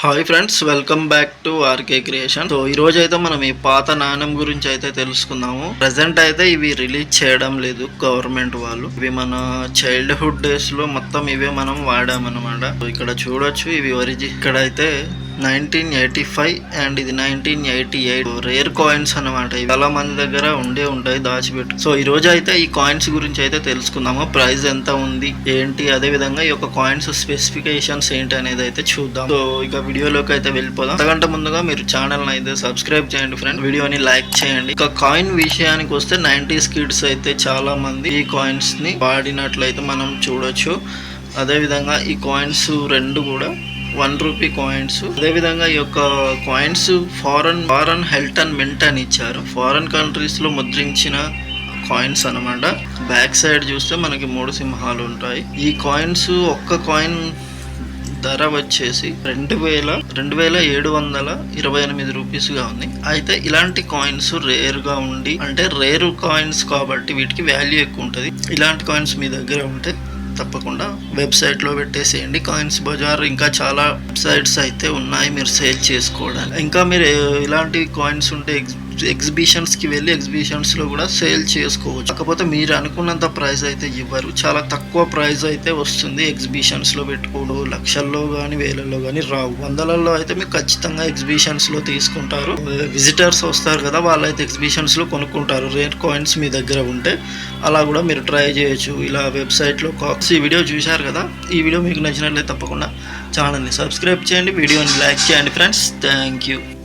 Hi friends welcome back to RK creation. So ఈ రోజు అయితే మనం ఈ పాత నాణ్యం గురించి అయితే తెలుసుకుందాము. ప్రజెంట్ అయితే ఇవి రిలీజ్ చేయడం లేదు గవర్నమెంట్ వాళ్ళు. ఇవి మన చైల్డ్హుడ్ డేస్లో మొత్తం ఇవే మనం వాడామన్నమాట. ఇక్కడ చూడొచ్చు ఇవి ఒరిజి ఇక్కడ అయితే నైన్టీన్ ఎయిటీ ఫైవ్ అండ్ ఇది nineteen eighty eight. Rare coins అనమాట ఇవి చాలా మంది దగ్గర ఉండే ఉంటాయి దాచిపెట్టు. సో ఈ రోజు అయితే ఈ కాయిన్స్ గురించి అయితే తెలుసుకుందాము. ప్రైస్ ఎంత ఉంది ఏంటి అదే విధంగా ఈ యొక్క కాయిన్స్ స్పెసిఫికేషన్స్ ఏంటి అనేది అయితే చూద్దాం. సో ఇక వీడియోలోకి అయితే వెళ్ళిపోదాం. అంతకంటే ముందుగా మీరు ఛానల్ అయితే సబ్స్క్రైబ్ చేయండి ఫ్రెండ్ వీడియోని లైక్ చేయండి. ఇక కాయిన్ విషయానికి వస్తే నైన్టీస్ కిడ్స్ అయితే చాలా మంది ఈ కాయిన్స్ని వాడినట్లయితే మనం చూడొచ్చు. అదే విధంగా ఈ కాయిన్స్ రెండు కూడా వన్ రూపీ కాయిన్స్ అదేవిధంగా ఈ యొక్క coins foreign foreign held and mint అని ఇచ్చారు ఫారెన్ కంట్రీస్లో ముద్రించిన కాయిన్స్ అనమాట బ్యాక్ సైడ్ చూస్తే మనకి మూడు సింహాలు ఉంటాయి. ఈ కాయిన్స్ ఒక్క కాయిన్ ధర వచ్చేసి రెండు వేల రెండు వేల ఏడు వందల ఇరవై ఎనిమిది రూపీస్గా ఉంది. అయితే ఇలాంటి కాయిన్స్ రేర్గా ఉండి అంటే రేరు కాయిన్స్ కాబట్టి వీటికి వాల్యూ ఎక్కువ ఉంటుంది. ఇలాంటి కాయిన్స్ మీ దగ్గర ఉంటే తప్పకుండా వెబ్సైట్లో పెట్టేసేయండి. కాయిన్స్ బజార్ ఇంకా చాలా వెబ్సైట్స్ అయితే ఉన్నాయి మీరు సేల్ చేసుకోవడానికి. ఇంకా మీరు ఇలాంటి కాయిన్స్ ఉంటే ఎగ్జిబిషన్స్కి వెళ్ళి ఎగ్జిబిషన్స్లో కూడా సేల్ చేసుకోవచ్చు. కాకపోతే మీరు అనుకున్నంత ప్రైస్ అయితే ఇవ్వరు. చాలా తక్కువ ప్రైస్ అయితే వస్తుంది ఎగ్జిబిషన్స్లో పెట్టుకోడు లక్షల్లో కానీ వేలల్లో కానీ రావు. వందలలో అయితే మీకు ఖచ్చితంగా ఎగ్జిబిషన్స్లో తీసుకుంటారు. విజిటర్స్ వస్తారు కదా వాళ్ళైతే ఎగ్జిబిషన్స్లో కొనుక్కుంటారు. రేట్ కాయిన్స్ మీ దగ్గర ఉంటే అలా కూడా మీరు ట్రై చేయొచ్చు. ఇలా వెబ్సైట్లో కాక్స్ ఈ వీడియో చూశారు కదా? ఈ వీడియో మీకు నచ్చినట్లయితే తప్పకుండా ఛానల్ని సబ్స్క్రైబ్ చేయండి వీడియోని లైక్ చేయండి ఫ్రెండ్స్. Thank you.